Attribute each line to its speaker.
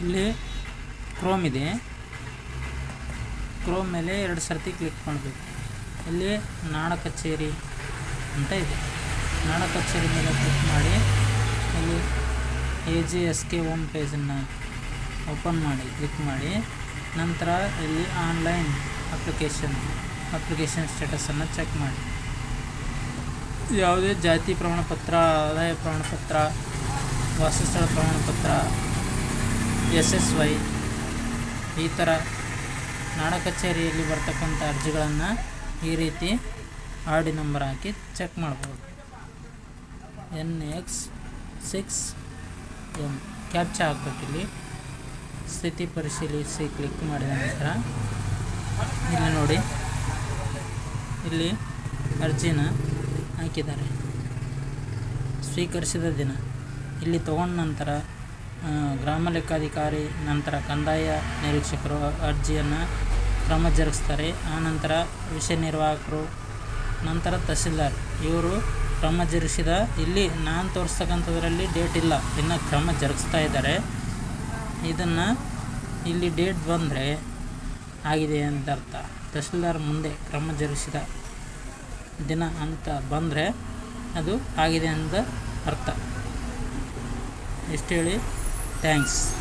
Speaker 1: ಇಲ್ಲಿ ಕ್ರೋಮ್ ಇದೆ. ಕ್ರೋಮ್ ಮೇಲೆ ಎರಡು ಸರ್ತಿ ಕ್ಲಿಕ್ ಮಾಡಬೇಕು. ಇಲ್ಲಿ ನಾಡ ಕಚೇರಿ ಅಂತ ಇದೆ. ನಾಡ ಕಚೇರಿ ಮೇಲೆ ಕ್ಲಿಕ್ ಮಾಡಿ ಇಲ್ಲಿ A G S K home ಪೇಜನ್ನು open ಮಾಡಿ ಕ್ಲಿಕ್ ಮಾಡಿ. ನಂತರ ಇಲ್ಲಿ ಆನ್ಲೈನ್ ಅಪ್ಲಿಕೇಶನ್ ಅಪ್ಲಿಕೇಶನ್ ಸ್ಟೇಟಸನ್ನು ಚೆಕ್ ಮಾಡಿ. ಯಾವುದೇ ಜಾತಿ ಪ್ರಮಾಣಪತ್ರ, ಆದಾಯ ಪ್ರಮಾಣಪತ್ರ, ವಾಸಸ್ಥಳ ಪ್ರಮಾಣಪತ್ರ ಎಸ್ ಎಸ್ ವೈ ಈ ಥರ ನಾಡ ಕಚೇರಿಯಲ್ಲಿ ಬರ್ತಕ್ಕಂಥ ಅರ್ಜಿಗಳನ್ನು ಈ ರೀತಿ ಆರ್ ಡಿ ನಂಬರ್ ಹಾಕಿ ಚೆಕ್ ಮಾಡ್ಬೋದು. N X six M. Captcha ಹಾಕ್ಬೇಕಿಲ್ಲಿ ಸ್ಥಿತಿ ಪರಿಶೀಲಿಸಿ ಕ್ಲಿಕ್ ಮಾಡಿದ ನಂತರ ಇಲ್ಲಿ ನೋಡಿ. ಇಲ್ಲಿ ಅರ್ಜಿನ ಹಾಕಿದ್ದಾರೆ. ಸ್ವೀಕರಿಸಿದ ದಿನ. ಇಲ್ಲಿ ತಗೊಂಡ ನಂತರ ಗ್ರಾಮ ಲೆಕ್ಕಾಧಿಕಾರಿ, ನಂತರ ಕಂದಾಯ ನಿರೀಕ್ಷಕರು ಅರ್ಜಿಯನ್ನು ಕ್ರಮ ಜರುಗಿಸ್ತಾರೆ. ಆನಂತರ ವಿಷಯ ನಿರ್ವಾಹಕರು, ನಂತರ ತಹಸೀಲ್ದಾರ್. ಇವರು ಕ್ರಮ ಜರುಗಿಸಿದ, ಇಲ್ಲಿ ನಾನು ತೋರಿಸ್ತಕ್ಕಂಥದ್ರಲ್ಲಿ ಡೇಟ್ ಇಲ್ಲ. ಇನ್ನು ಕ್ರಮ ಜರುಗಿಸ್ತಾ ಇದ್ದಾರೆ. ಇದನ್ನು ಇಲ್ಲಿ ಡೇಟ್ ಬಂದರೆ ಆಗಿದೆ ಅಂತ ಅರ್ಥ ತಹಸೀಲ್ದಾರ್ ಮುಂದೆ ಕ್ರಮ ಜರುಗಿಸಿದ ದಿನ ಅಂತ ಬಂದರೆ ಅದು ಆಗಿದೆ ಅಂತ ಅರ್ಥ. ಇಷ್ಟು ಹೇಳಿ? Thanks.